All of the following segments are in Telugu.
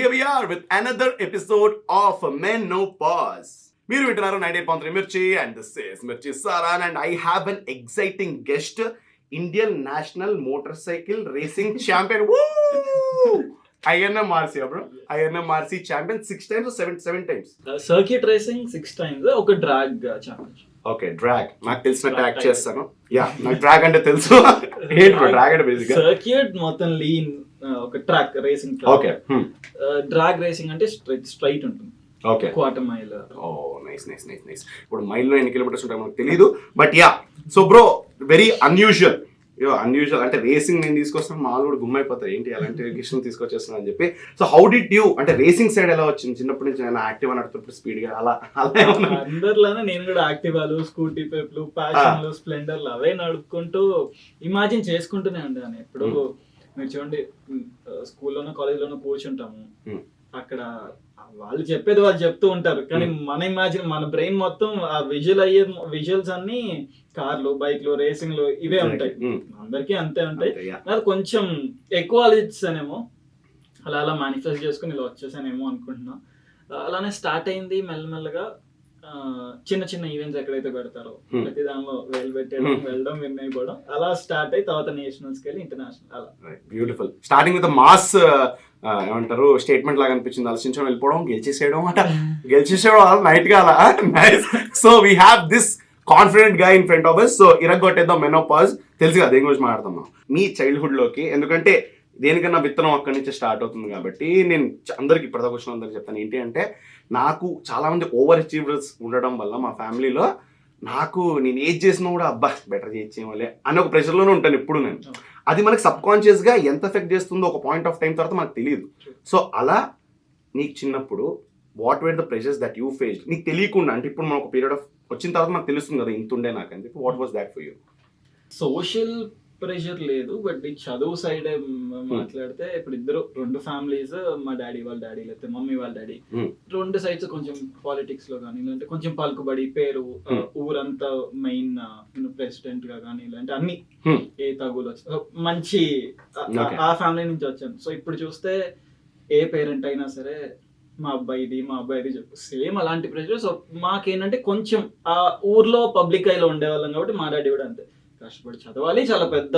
here we are with another episode of Men No Pause. మీరు వింటున్నారు nine eight point three Mirchi and this is Mirchi Saran and I have an exciting guest Indian national motorcycle racing champion INMRC bro INMRC champion six times seven seven times circuit racing six times ఒక డ్రాగ్ ఛాంపియన్షిప్ ఓకే డ్రాగ్ నాకు తెలిసిన ట్యాగ్ చేస్తాను. యా నాకు డ్రాగ్ అంటే తెలుసు. ఏంటి డ్రాగ్ అంటే బేసిక్ సర్క్యూట్ మొత్తం లీన్ ఒక track racing okay drag racing అంటే స్ట్రైట్ ఉంటుంది. Okay. Quarter mile oh nice nice nice nice ఇప్పుడు మైల్లో ఎన్ని కిలోమీటర్స్ ఉంటాయో మనకు తెలియదు but ya so bro very unusual yo unusual అంటే రేసింగ్ నేను తీసుకొస్తాను మాలు కూడా గుమ్ ఏంటి అలాంటి కిషన్ తీసుకొచ్చేస్తున్నా అని చెప్పి. సో హౌ డిడ్ యూ అంటే రేసింగ్ సైడ్ ఎలా వచ్చింది? చిన్నప్పటి నుంచి నేను యాక్టివ్ నడుతుంటే స్పీడ్గా అలా అందరిలోనే నేను కూడా యాక్టివాలు స్కూటీ పేప్లు ప్యాషన్లు స్ప్లెండర్లు అవే నడుపుకుంటూ ఇమాజిన్ చేసుకుంటూనే ఉండేదాన్ని ఎప్పుడు. మీరు చూడండి స్కూల్లోనో కాలేజ్లోనో కూర్చుంటాము. అక్కడ వాళ్ళు చెప్పేది వాళ్ళు చెప్తూ ఉంటారు. కానీ మన ఇమాజిన్ మన బ్రెయిన్ మొత్తం ఆ విజువల్ అయ్యే విజువల్స్ అన్ని కార్లు బైక్లు రేసింగ్లు ఇవే ఉంటాయి. అందరికీ అంతే ఉంటాయి. నాకు కొంచెం ఎక్కువ ఆలోచిస్తానేమో. అలా అలా మేనిఫెస్ట్ చేసుకుని ఇలా వచ్చేసానేమో అనుకుంటున్నా. అలానే స్టార్ట్ అయింది మెల్లమెల్లగా. చిన్న చిన్న ఈవెంట్స్ ఎక్కడైతే పెడతారో Hmm. ప్రతి దానిలో వేలు పెట్టడం Hmm. వెళ్ళడం విన్ అయిపోవడం అలా స్టార్ట్ అయ్యి తర్వాత నేషనల్స్కి వెళ్ళి ఇంటర్నేషనల్ అలా. బ్యూటిఫుల్ స్టార్టింగ్ విత్ మాస్ ఏమంటారు స్టేట్మెంట్ లాగా అనిపించింది. ఆలోచించడం వెళ్ళిపోవడం గెలిచేసేయడం అట. గెలిచేసేయడం నైట్గా అలా. Nice so we have this కాన్ఫిడెంట్గా in front of us so ఇరగొట్టేద్దాం menopause తెలుసు కదా దేని గురించి మాట్లాడతాం మనం. మీ చైల్డ్హుడ్లోకి ఎందుకంటే దేనికన్నా విత్తనం అక్కడి నుంచి స్టార్ట్ అవుతుంది కాబట్టి నేను అందరికి ఇప్పటిదాకా వచ్చిన అందరికి చెప్తాను. ఏంటి అంటే నాకు చాలా మంది ఓవర్ అచీవర్స్ ఉండడం వల్ల మా ఫ్యామిలీలో నాకు నేను ఏది చేసినా కూడా అబ్బా బెటర్ చేయొచ్చేమోలే అని ఒక ప్రెషర్లోనే ఉంటాను ఎప్పుడు నేను. అది మనకి సబ్ కాన్షియస్గా ఎంత ఎఫెక్ట్ చేస్తుందో ఒక పాయింట్ ఆఫ్ టైం తర్వాత మనకు తెలియదు. సో అలా నీకు చిన్నప్పుడు what were the pressures that you face నీకు తెలియకుండా అంటే ఇప్పుడు మనం ఒక పీరియడ్ ఆఫ్ వచ్చిన తర్వాత మనకు తెలుస్తుంది కదా ఇంత ఉండే నాకు అని చెప్పి what was that for you social pressure లేదు బట్ ఈ చదువు సైడ్ మాట్లాడితే ఇప్పుడు ఇద్దరు రెండు ఫ్యామిలీస్ మా డాడీ వాళ్ళ డాడీ లేకపోతే మమ్మీ వాళ్ళ డాడీ Hmm. రెండు సైడ్స్ కొంచెం పాలిటిక్స్లో కానీ లేదంటే కొంచెం పలుకుబడి పేరు Hmm. ఊరంతా మెయిన్ ప్రెసిడెంట్గా కానీ లేదంటే అన్ని Hmm. ఏ తగులు మంచి ఆ- ఫ్యామిలీ నుంచి వచ్చాను సో ఇప్పుడు చూస్తే ఏ పేరెంట్ అయినా సరే మా అబ్బాయిది మా అబ్బాయిది చెప్పు సేమ్ అలాంటి ప్రెషర్ సో మాకేంటంటే కొంచెం ఆ ఊర్లో పబ్లిక్ ఐలో ఉండేవాళ్ళం కాబట్టి మా డాడీ కూడా అంతే కష్టపడి చదవాలి చాలా పెద్ద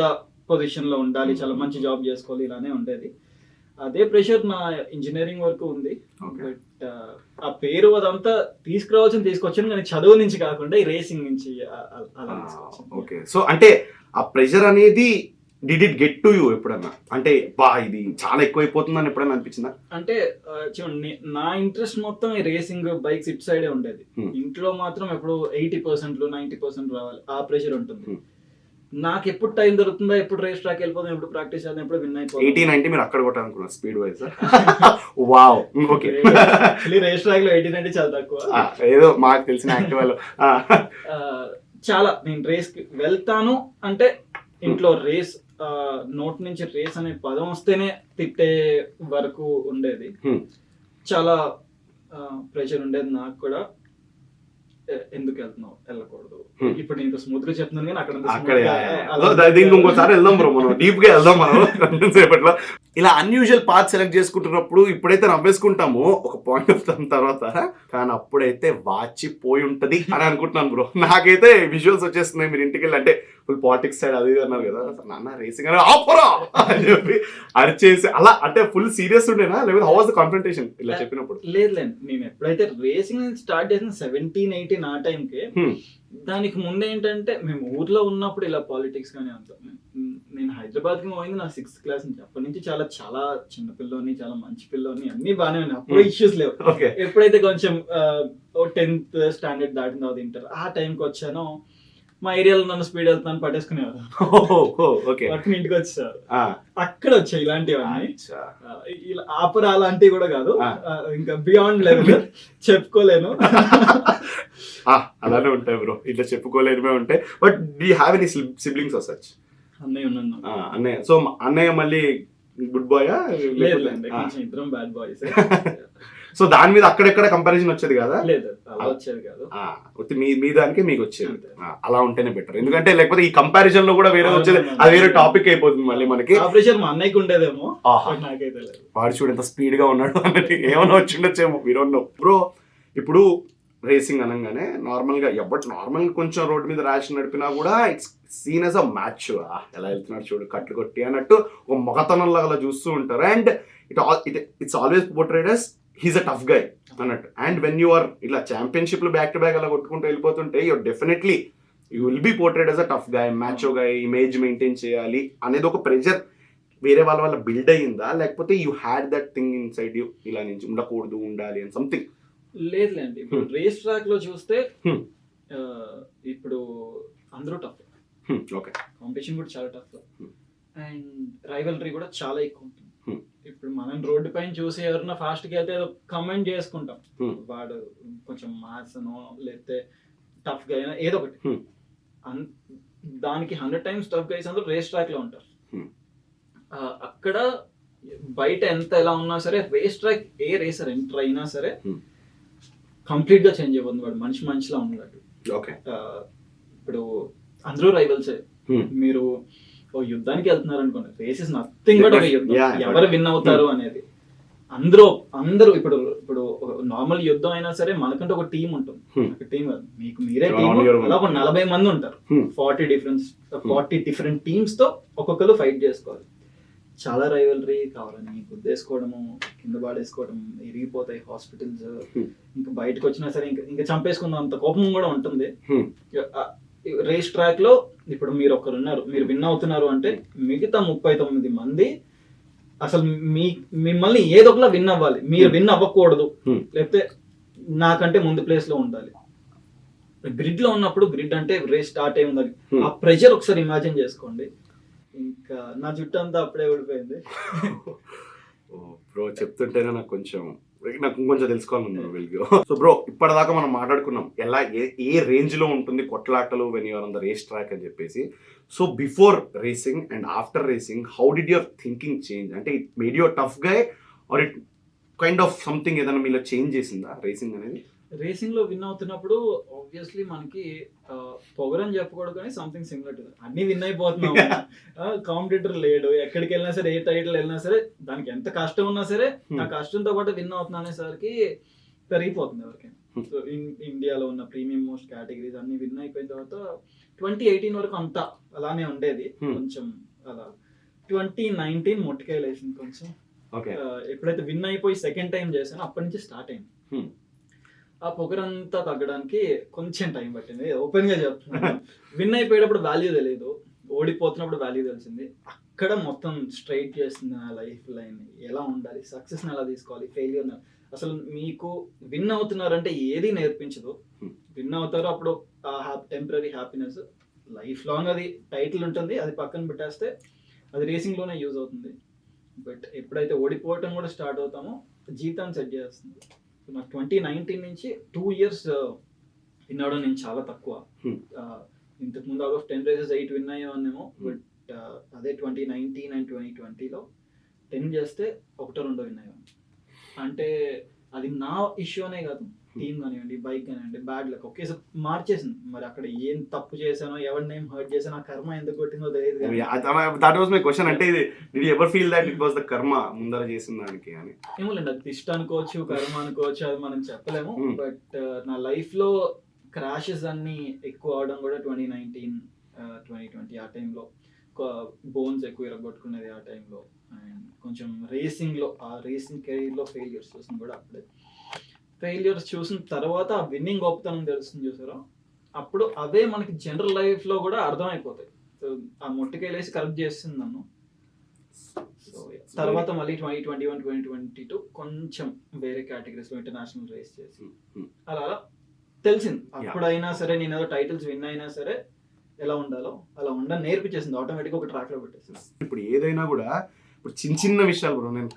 పొజిషన్లో ఉండాలి చాలా మంచి జాబ్ చేసుకోవాలి ఇలానే ఉండేది. అదే ప్రెషర్ నా ఇంజనీరింగ్ వరకు ఉంది. బట్ ఆ పేరు అదంతా తీసుకురావాల్సింది తీసుకొచ్చాను కానీ చదువు నుంచి కాకుండా ఈ రేసింగ్ నుంచి అలా ఓకే సో అంటే ఆ ప్రెషర్ అనేది did it get to you ఎప్పుడన్నా? అంటే బా ఇది చాలా ఎక్కువైపోతుందని ఎప్పుడన్నా అనిపించిందా? అంటే చూడండి నే- నా ఇంట్రెస్ట్ మొత్తం ఈ రేసింగ్ బైక్స్ ఇట్ సైడే ఉండేది. Hmm. ఇంట్లో మాత్రం ఎప్పుడు ఎయిటీ పర్సెంట్ నైన్టీ పర్సెంట్ రావాలి. ఆ ప్రెషర్ ఉంటుంది. Hmm. నాకు ఎప్పుడు టైం దొరుకుతుందో ఎప్పుడు రేస్ ట్రాక్ వెళ్ళిపోతాం ఎప్పుడు ప్రాక్టీస్ చేద్దాం ఎప్పుడు విన్ ఎయిటీ అయిపోతాం నైన్టీ మీరు అక్కడ కొట్టాలనుకున్నారు speed wise wow okay race ట్రాక్లో ఎయిటీ నైన్టీ చాలా తక్కువ. ఏదో మాకు తెలిసిన యాక్టివ్ చాలా. నేను రేస్కి వెళ్తాను అంటే ఇంట్లో రేస్ నోట్ నుంచి రేస్ అనే పదం వస్తేనే తిట్టే వరకు ఉండేది. చాలా ప్రెషర్ ఉండేది నాకు కూడా. ఎందుకు వెళ్తున్నావు? వెళ్ళకూడదు. ఇప్పుడు నేను స్మూత్గా చెప్తున్నాను కానీ అక్కడ దీనికి ఇంకోసారి వెళ్దాం బ్రో మనం. డీప్గా వెళ్దాం మనం సేపట్లో ఇలా అన్యూజువల్ పార్ట్ సెలెక్ట్ చేసుకుంటున్నప్పుడు ఇప్పుడైతే నవ్వేసుకుంటాము. ఒక పాయింట్ ఆఫ్ టైం తర్వాత. కానీ అప్పుడైతే వాచిపోయి ఉంటది అని అనుకుంటున్నాను బ్రో. నాకైతే విజువల్స్ వచ్చేస్తున్నాయి. మీరు ఇంటికి వెళ్ళి అంటే ఫుల్ పాలిటిక్స్ సైడ్ అది అన్నారు కదా. నాన్న రేసింగ్ అని ఆపరా అని చెప్పి అరిచేసి అలా అంటే ఫుల్ సీరియస్ ఉండేనా? లేకపోతే హౌ వాస్ ద కాన్ఫ్రంటేషన్ ఇలా చెప్పినప్పుడు. లేదు లేదు నేను ఎప్పుడైతే రేసింగ్ స్టార్ట్ చేసిన సెవెంటీన్ ఎయిటీన్ ఆ టైంకి. దానికి ముందు ఏంటంటే మేము ఊర్లో ఉన్నప్పుడు ఇలా పాలిటిక్స్ కానీ అంత నేను హైదరాబాద్కి పోయింది నా సిక్స్త్ క్లాస్ నుంచి. అప్పటి నుంచి చాలా చాలా చిన్న పిల్లని చాలా మంచి పిల్లని అన్ని బాగానే ఉన్నాయి. అప్పుడు. ఇష్యూస్ లేవు. ఎప్పుడైతే కొంచెం టెన్త్ స్టాండర్డ్ దాటిన తర్వాత ఇంటర్ ఆ టైంకి వచ్చానో మా ఏరియాలో నన్ను స్పీడ్ వెళ్తున్నాను పట్టేసుకునేవారు ఓకే. పట్టుకుని ఇంటికి వచ్చేసారు అక్కడ వచ్చాయి ఇలాంటివన్నీ. ఇలా ఆపరా అలాంటివి కూడా కాదు. ఇంకా బియాండ్ లెవెల్ చెప్పుకోలేను. అలానే ఉంటాయి బ్రో. ఇట్లా చెప్పుకోలేనివే ఉంటాయి. But do have any siblings or such అన్నయ్య ఉన్నాను అన్నయ్య. సో అన్నయ్య మళ్ళీ గుడ్ బాయ్ లేదులేండి కొంచెం ఇద్దరం బ్యాడ్ బాయ్స్ సో దాని మీద అక్కడెక్కడ కంపారిజన్ వచ్చేది కదా? లేదు అలా వచ్చేది కాదు. మీ మీ దానికి మీకు వచ్చేది. అలా ఉంటేనే బెటర్ ఎందుకంటే లేకపోతే ఈ కంపారిజన్లో కూడా వేరే వచ్చేది. అది వేరే టాపిక్ అయిపోతుంది మళ్ళీ మనకి. మా అన్నయ్యకి ఉండేదేమో వాడు చూడు ఎంత స్పీడ్గా ఉన్నాడు అన్నట్టు ఏమైనా వచ్చి ఉండొచ్చేమో మీరు బ్రో ఇప్పుడు రేసింగ్ అనగానే నార్మల్గా ఎవరు నార్మల్ కొంచెం రోడ్ మీద ర్యాష్ నడిపినా కూడా it's seen as a match ఎలా వెళ్తున్నాడు చూడు కట్లు కొట్టి అన్నట్టు ఒక మొగతనం లాగా అలా చూస్తూ ఉంటారు. And it all it it's always portrayed as he's a tough guy అన్నట్టు. అండ్ వెన్ యు ఆర్ ఇలా ఛాంపియన్షిప్లు బ్యాక్ టు బ్యాక్ అలా కొట్టుకుంటూ వెళ్ళిపోతుంటే your definitely you will be portrayed as a tough guy match guy image maintain చేయాలి అనేది ఒక ప్రెజర్ వేరే వాళ్ళ వల్ల బిల్డ్ అయ్యిందా? లేకపోతే you had that thing inside you ఇలా నుంచి ఉండకూడదు ఉండాలి అని సంథింగ్ లేదులేండి. ఇప్పుడు రేస్ ట్రాక్లో చూస్తే ఇప్పుడు అందరూ టఫ్ ఓకే. కాంపిటీషన్ కూడా చాలా టఫ్. అండ్ రైవలరీ కూడా చాలా ఎక్కువ ఉంటుంది. ఇప్పుడు మనం రోడ్డు పైన చూసి ఎవరన్నా ఫాస్ట్గా వెళ్తే కమెంట్ చేసుకుంటాం. వాడు కొంచెం మాస్ అనో లేకపోతే టఫ్గా అయినా ఏదో ఒకటి. దానికి హండ్రెడ్ టైమ్స్ టఫ్ గైస్ అందరూ రేస్ ట్రాక్లో ఉంటారు. అక్కడ బయట ఎంత ఎలా ఉన్నా సరే రేస్ ట్రాక్ ఏ రేసర్ ఎంటర్ అయినా సరే. కంప్లీట్గా చేంజ్ అయిపోతుంది వాడు. మనిషి మనిషిలా ఉన్నాడు. ఓకే. ఇప్పుడు అందరూ రైవల్సే. మీరు ఓ యుద్ధానికి వెళ్తున్నారు అనుకోండి ఇస్ నథింగ్ బట్ ఎవరు విన్ అవుతారు అనేది. అందరూ అందరూ ఇప్పుడు ఇప్పుడు నార్మల్ యుద్ధం అయినా సరే మనకంటే ఒక టీం ఉంటుంది. Hmm. ఒక టీం మీకు మీరే టీం. అలా ఒక నలభై మంది ఉంటారు. Hmm. Forty difference forty different టీమ్స్తో ఒక్కొక్కరు ఫైట్ చేసుకోవాలి. చాలా రైవలరీ కావాలని గుద్దేసుకోవడము కింద పాడేసుకోవడం ఇరిగిపోతాయి హాస్పిటల్స్ Hmm. ఇంకా బయటకు వచ్చినా సరే ఇంకా ఇంకా చంపేసుకుందాం అంత కోపం కూడా ఉంటుంది Hmm. రేస్ ట్రాక్లో ఇప్పుడు మీరు ఒకరు ఉన్నారు మీరు విన్ అవుతున్నారు అంటే మిగతా ముప్పై తొమ్మిది మంది అసలు మీ మిమ్మల్ని ఏదో ఒకలా విన్ అవ్వాలి మీరు విన్ అవ్వకూడదు Hmm. లేకపోతే నాకంటే ముందు ప్లేస్లో ఉండాలి గ్రిడ్లో ఉన్నప్పుడు గ్రిడ్ అంటే రేస్ స్టార్ట్ అయి ఉండాలి Hmm. ఆ ప్రెషర్ ఒకసారి ఇమాజిన్ చేసుకోండి ఇంకా నా జుట్టు అంతా అప్పుడే ఊడిపోయింది. బ్రో చెప్తుంటేనే నాకు కొంచెం నాకు ఇంకొంచెం తెలుసుకోవాలని వెలుగు సో బ్రో ఇప్పటిదాకా మనం మాట్లాడుకున్నాం. ఎలా ఏ ఏ రేంజ్లో ఉంటుంది కొట్లాటలు when you're on the race track అని చెప్పేసి. So before racing and after racing how did your thinking change అంటే it made your tough guy or it kind of something ఏదైనా మీలో చేంజ్ చేసిందా? రేసింగ్ అనేది? రేసింగ్లో విన్ అవుతున్నప్పుడు ఆబ్వియస్లీ మనకి పొగరని చెప్పకూడదు కానీ సంథింగ్ సిమిలర్ టు అన్ని విన్ అయిపోతున్నాం. కాంపిటీటర్ లేడు. ఎక్కడికి వెళ్ళినా సరే ఏ టైటిల్ వెళ్ళినా సరే దానికి ఎంత కష్టం ఉన్నా సరే ఆ కష్టంతో పాటు విన్ అవుతున్నా అనేసరికి పెరిగిపోతుంది ఎవరికైనా. సో ఇండియాలో ఉన్న ప్రీమియం మోస్ట్ కేటగిరీస్ అన్ని విన్ అయిపోయిన తర్వాత ట్వంటీ ఎయిటీన్ వరకు అంతా అలానే ఉండేది. కొంచెం అలా ట్వంటీ నైన్టీన్ మొట్టికాయలు వేసింది కొంచెం ఎప్పుడైతే విన్ అయిపోయి సెకండ్ టైం చేశానో అప్పటి నుంచి స్టార్ట్ అయింది. ఆ పొగరంతా తగ్గడానికి కొంచెం టైం పట్టింది. ఓపెన్గా చెప్తున్నాను. విన్ అయిపోయేటప్పుడు వాల్యూ తెలియదు ఓడిపోతున్నప్పుడు వాల్యూ తెలిసింది. అక్కడ మొత్తం స్ట్రైట్ చేస్తుంది నా లైఫ్ లైన్ ఎలా ఉండాలి? సక్సెస్ ఎలా తీసుకోవాలి? ఫెయిల్యూర్ అసలు మీకు విన్ అవుతున్నారంటే ఏది నేర్పించదు. Hmm. విన్ అవుతారు అప్పుడు ఆ టెంపరీ హ్యాపీనెస్ లైఫ్ లాంగ్ అది టైటిల్ ఉంటుంది. అది పక్కన పెట్టేస్తే అది రేసింగ్లోనే యూజ్ అవుతుంది. బట్ ఎప్పుడైతే ఓడిపోవటం కూడా స్టార్ట్ అవుతామో జీతాన్ని సెట్ చేస్తుంది. నాకు ట్వంటీ నైన్టీన్ నుంచి టూ ఇయర్స్ విన్ అవడం నేను చాలా తక్కువ. Hmm. ఇంతకు ముందు out of ten races eight win అయ్యామేమో but అదే ట్వంటీ నైన్టీన్ అండ్ ట్వంటీ ట్వంటీలో టెన్ చేస్తే ఒకటో రెండో విన్ అయ్యాను అంటే అది నా ఇష్యూ అనే కాదు. టీమ్ కానివ్వండి బైక్ కానివ్వండి బ్యాడ్ లక్ ఒకేసారి మార్చేసింది. మరి అక్కడ ఏం తప్పు చేశానో ఎవరిని ఏం హర్ట్ చేశానో ఆ కర్మ ఎందుకు కొట్టిందో తెలియదు దట్ వాస్ మై క్వశ్చన్ అంటే ఇది did ever feel that it was the karma ముందర చేసిన దానికి అని. ఏమోలేండి అది ఇష్టం అనుకోవచ్చు కర్మ అనుకోవచ్చు అది మనం చెప్పలేము. Hmm. బట్ నా లైఫ్లో క్రాషెస్ అన్ని ఎక్కువ అవడం కూడా ట్వంటీ నైన్టీన్ ట్వంటీ ట్వంటీ ఆ టైంలో బోన్స్ ఎక్కువ ఇరగొట్టుకునేది ఆ టైంలో అండ్ కొంచెం రేసింగ్లో ఆ రేసింగ్ కెరీర్లో ఫెయిలియర్స్ చూసింది కూడా అప్పుడే. ఫెయిలియర్స్ చూసిన తర్వాత ఆ విన్నింగ్ గొప్పతనం తెలుస్తుంది చూసారా? అప్పుడు అవే మనకి జనరల్ లైఫ్లో కూడా అర్థమైపోతాయి. సో ఆ మొట్టికాయలేసి కరెక్ట్ చేస్తుంది నన్ను. సో తర్వాత మళ్ళీ twenty twenty one twenty twenty two కొంచెం వేరే కేటగిరీస్లో ఇంటర్నేషనల్ రేస్ చేసి. అలా అలా తెలిసింది. అప్పుడైనా సరే నేను ఏదో టైటిల్స్ విన్ అయినా సరే ఎలా ఉండాలో అలా ఉండాలని నేర్పించేసింది. ఆటోమేటిక్ ఒక ట్రాక్లో పెట్టేసింది. ఇప్పుడు ఏదైనా కూడా ఇప్పుడు చిన్న చిన్న విషయాలు బ్రో నేను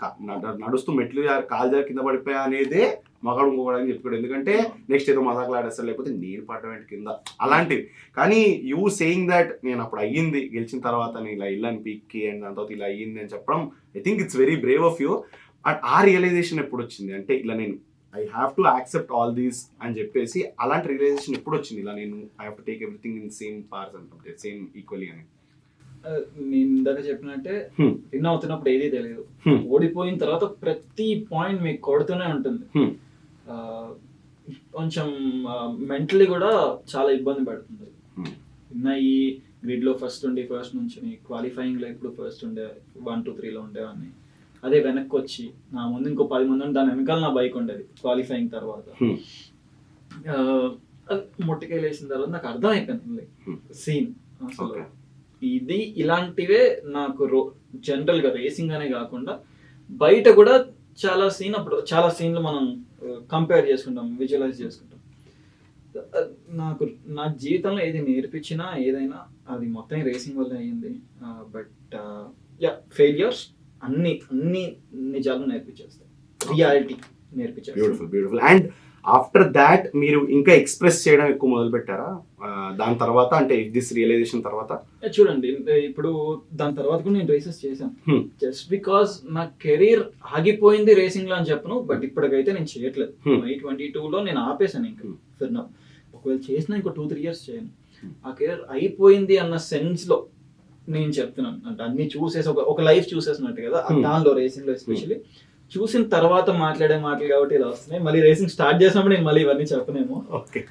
నడుస్తూ మెట్లు కాలు జారి కింద పడిపోయా అనేదే మగాడు ఇంకోవడానికి చెప్పాడు ఎందుకంటే నెక్స్ట్ ఏదో మజాకులు ఆడేస్తారు లేకపోతే నేను పడడం కింద? అలాంటివి. కానీ యూ సేయింగ్ దట్ నేను అప్పుడు అయ్యింది. గెలిచిన తర్వాత నేను ఇలా ఇల్లని పీక్కి అండ్ దాని తర్వాత ఇలా అయ్యింది అని చెప్పడం I think it's very brave of you and ఆ రియలైజేషన్ ఎప్పుడు వచ్చింది? అంటే ఇలా నేను I have to accept all these అని చెప్పేసి అలాంటి రియలైజేషన్ ఎప్పుడు వచ్చింది? ఇలా నేను I have to take everything in same pars అంటే సేమ్ ఈక్వల్లీ అని. నేను ఇందాక చెప్పినట్టే. విన్ అవుతున్నప్పుడు ఏదీ తెలియదు. ఓడిపోయిన తర్వాత ప్రతి పాయింట్ మీకు కొడుతూనే ఉంటుంది. ఆ, కొంచెం మెంటలీ కూడా చాలా ఇబ్బంది పడుతుంది. విన్ అయ్యి గ్రిడ్లో ఫస్ట్ ఉండి ఫస్ట్ నుంచి క్వాలిఫైయింగ్లో ఇప్పుడు ఫస్ట్ ఉండే వన్ టూ త్రీలో ఉండేవాడిని అదే వెనక్కి వచ్చి నా ముందు ఇంకో పది మంది ఉండి దాని వెనకాల నా బైక్ ఉండేది క్వాలిఫైయింగ్ తర్వాత మొట్టికాయలు వేసిన తర్వాత నాకు అర్థం అయిపోయింది. సీన్ అసలు. ఇది ఇలాంటివే నాకు రో జనరల్గా రేసింగ్ అనే కాకుండా బయట కూడా చాలా సీన్ అప్పుడు చాలా సీన్లు మనం కంపేర్ చేసుకుంటాం విజువలైజ్ చేసుకుంటాం. నాకు నా జీవితంలో ఏది నేర్పించినా ఏదైనా అది మొత్తం రేసింగ్ వల్ల అయ్యింది. బట్ యా ఫెయిల్యూర్స్ అన్ని అన్ని నిజాలు నేర్పించేస్తాయి. రియాలిటీ నేర్పించారు beautiful beautiful and after that మీరు ఇంకా ఎక్స్ప్రెస్ చేయడం ఎక్కువ మొదలు పెట్టారా దాని తర్వాత అంటే దిస్ రియలైజేషన్ తర్వాత చూడండి ఇప్పుడు దాని తర్వాత కూడా నేను రేసెస్ చేశాను Hmm. జస్ట్ బికాస్ నా కెరీర్ ఆగిపోయింది రేసింగ్లో అని చెప్పను బట్ ఇప్పటికైతే నేను చేయట్లేదు Hmm. మై ట్వంటీ లో నేను ఆపేశాను ఇంకా Hmm. ఫిర్ నౌ ఒకవేళ చేసినా ఇంకో టూ త్రీ ఇయర్స్ చేయను Hmm. ఆ కెరీర్ అయిపోయింది అన్న సెన్స్లో నేను చెప్తున్నాను అంటే అన్ని చూసేసి ఒక ఒక లైఫ్ చూసేసినట్టు కదా Hmm. దానిలో రేసింగ్లో ఎస్పెషల్లీ చూసిన తర్వాత మాట్లాడే మాటలు కాబట్టి ఇలా వస్తున్నాయి. మళ్ళీ రేసింగ్ స్టార్ట్ చేసినప్పుడు నేను మళ్ళీ ఇవన్నీ చెప్పనేమో ఓకే.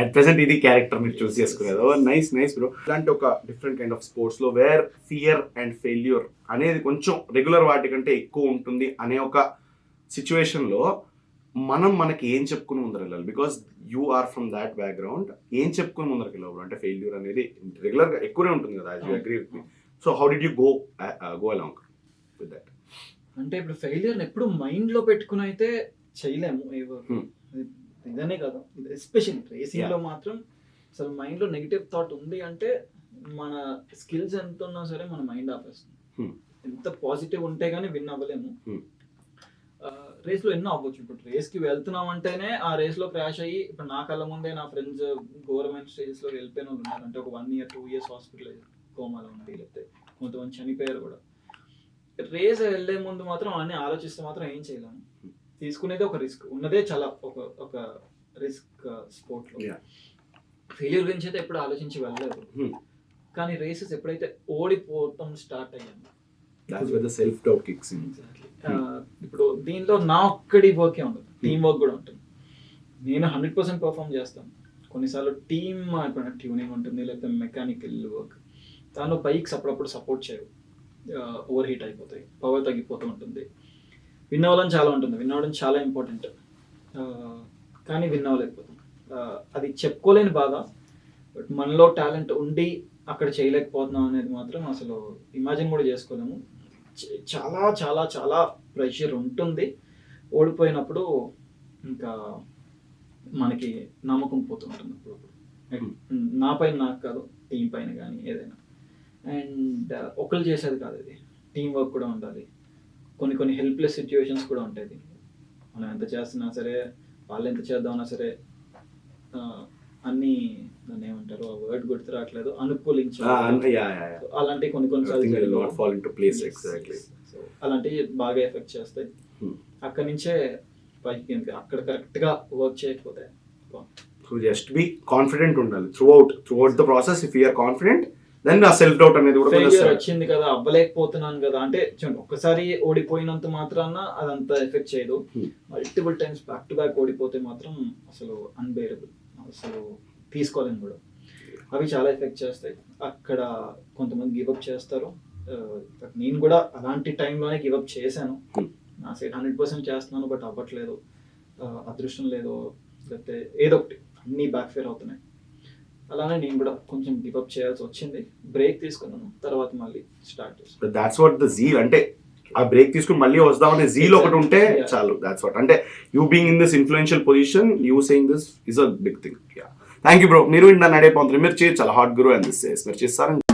అట్ ప్రెసెంట్ ఇది క్యారెక్టర్ మీరు చూస్ చేసుకునేది. నైస్ నైస్ బ్రో ఇలాంటి ఒక డిఫరెంట్ కైండ్ ఆఫ్ స్పోర్ట్స్లో వేర్ ఫియర్ అండ్ ఫెయిల్యూర్ అనేది కొంచెం రెగ్యులర్ వాటికంటే ఎక్కువ ఉంటుంది అనే ఒక సిచ్యువేషన్లో మనం మనకి ఏం చెప్పుకుని ముందర వెళ్ళాలి because you are from that background ఏం చెప్పుకుని ముందరికి వెళ్ళాలి అంటే ఫెయిల్యూర్ అనేది రెగ్యులర్గా ఎక్కువనే ఉంటుంది కదా you agree with me so how did you go go along with that అంటే ఇప్పుడు ఫెయిలియర్ ఎప్పుడు మైండ్లో పెట్టుకుని అయితే చేయలేము Hmm. ఇదనే కదా ఎస్పెషల్లీ రేసింగ్ Yeah. లో మాత్రం అసలు మైండ్లో నెగిటివ్ థాట్ ఉంది అంటే మన స్కిల్స్ ఎంత ఉన్నా సరే మన మైండ్ ఆపేస్తుంది Hmm. ఎంత పాజిటివ్ ఉంటే గానీ విన్ అవ్వలేము Hmm. రేస్లో ఎన్నో అవ్వచ్చు ఇప్పుడు రేస్కి వెళ్తున్నాం అంటేనే ఆ రేస్లో క్రాష్ అయ్యి ఇప్పుడు నా కళ్ళ ముందే నా ఫ్రెండ్స్ గవర్నమెంట్ స్టేజెస్లో వెళ్ళిపోయిన వాళ్ళు ఉన్నారు అంటే ఒక one year two years hospital కోమాలో ఉండి లేకపోతే కొంతమంది చనిపోయారు కూడా రేస్ వెళ్ళే ముందు మాత్రం అన్ని ఆలోచిస్తే మాత్రం ఏం చేయలేము తీసుకునేది ఒక రిస్క్. ఉన్నదే చాలా ఒక ఒక రిస్క్ స్పోర్ట్లో. ఫెయిల్యూర్ గురించి అయితే ఎప్పుడు ఆలోచించి వెళ్ళలేదు. Hmm. కానీ రేసెస్ ఎప్పుడైతే ఓడిపోవటం స్టార్ట్ అయ్యాను సెల్ఫ్ డౌట్ కిక్స్ ఇన్ ఆ, ఇప్పుడు దీనిలో నా ఒక్కడి వర్కే ఉండదు. టీం వర్క్ కూడా ఉంటుంది. నేను హండ్రెడ్ పర్సెంట్ పర్ఫామ్ చేస్తాను. కొన్నిసార్లు టీమ్ ఇప్పుడు ట్యూనింగ్ ఉంటుంది లేకపోతే మెకానికల్ వర్క్ దానిలో బైక్స్ అప్పుడప్పుడు సపోర్ట్ చేయవు. ఓవర్ హీట్ అయిపోతాయి పవర్ తగ్గిపోతూ ఉంటుంది. విన్ అవ్వాలని చాలా ఉంటుంది. విన్ అవ్వడం చాలా ఇంపార్టెంట్ కానీ విన్ అవ్వలేకపోతాం ఆ, అది చెప్పుకోలేని బాధ బట్ మనలో టాలెంట్ ఉండి అక్కడ చేయలేకపోతున్నాం అనేది మాత్రం అసలు ఇమాజిన్ కూడా చేసుకోలేము. చాలా చాలా చాలా ప్రెషర్ ఉంటుంది. ఓడిపోయినప్పుడు ఇంకా మనకి నమ్మకం పోతుంటుంది అప్పుడప్పుడు. నా పైన నాకు కాదు టీం పైన కానీ ఏదైనా. అండ్ ఒకళ్ళు చేసేది కాదు ఇది. టీం వర్క్ కూడా ఉండాలి. కొన్ని కొన్ని హెల్ప్లెస్ సిచ్యువేషన్స్ కూడా ఉంటాయి మనం ఎంత చేస్తున్నా సరే వాళ్ళు ఎంత చేద్దామన్నా సరే అన్ని దాన్ని ఏమంటారు ఆ వర్డ్ గుర్తు రావట్లేదు అనుకూలించాలి యా అలాంటి కొన్ని. So, అలాంటివి బాగా ఎఫెక్ట్ చేస్తాయి. Hmm. అక్కడి నుంచే పైకి అక్కడ కరెక్ట్గా వర్క్ చేయకపోతే సో జస్ట్ బి కాన్ఫిడెంట్ ఉండాలి. Throughout throughout the process if you're confident then ఆ సెల్ఫ్ డౌట్ అనేది కూడా వచ్చింది కదా అవ్వలేకపోతున్నాను కదా అంటే చూడండి ఒక్కసారి ఓడిపోయినంత మాత్రాన అదంత ఎఫెక్ట్ చేయదు. Multiple times back to back ఓడిపోతే మాత్రం అసలు అన్బేరబుల్ అసలు తీసుకోలేము కూడా. అవి చాలా ఎఫెక్ట్ చేస్తాయి. అక్కడ కొంతమంది గివప్ చేస్తారు. But నేను కూడా అలాంటి టైంలోనే గివప్ చేశాను. Hmm. నా సైడ్ హండ్రెడ్ పర్సెంట్ చేస్తున్నాను బట్ అవ్వట్లేదు. ఆ, అదృష్టం లేదు లేకపోతే ఏదో ఒకటి అన్నీ బ్యాక్ ఫేర్ అవుతున్నాయి. అలానే నేను కూడా కొంచెం గివప్ చేయాల్సి వచ్చింది. బ్రేక్ తీసుకున్నాను. తర్వాత మళ్ళీ స్టార్ట్ చేసాను దాట్స్ వాట్ ద జీల్ అంటే ఆ బ్రేక్ తీసుకుని మళ్ళీ వస్తామనే జీల్ ఒకటి ఉంటే. చాలు. దాట్స్ వాట్ అంటే you being in this influential position you saying this is a big thing thank you bro మీరు ఇంత నడే పోతుంది మీరు చేయొచ్చు. చాలా హాట్ గురు అండ్ దిస్ మీరు చేస్తారని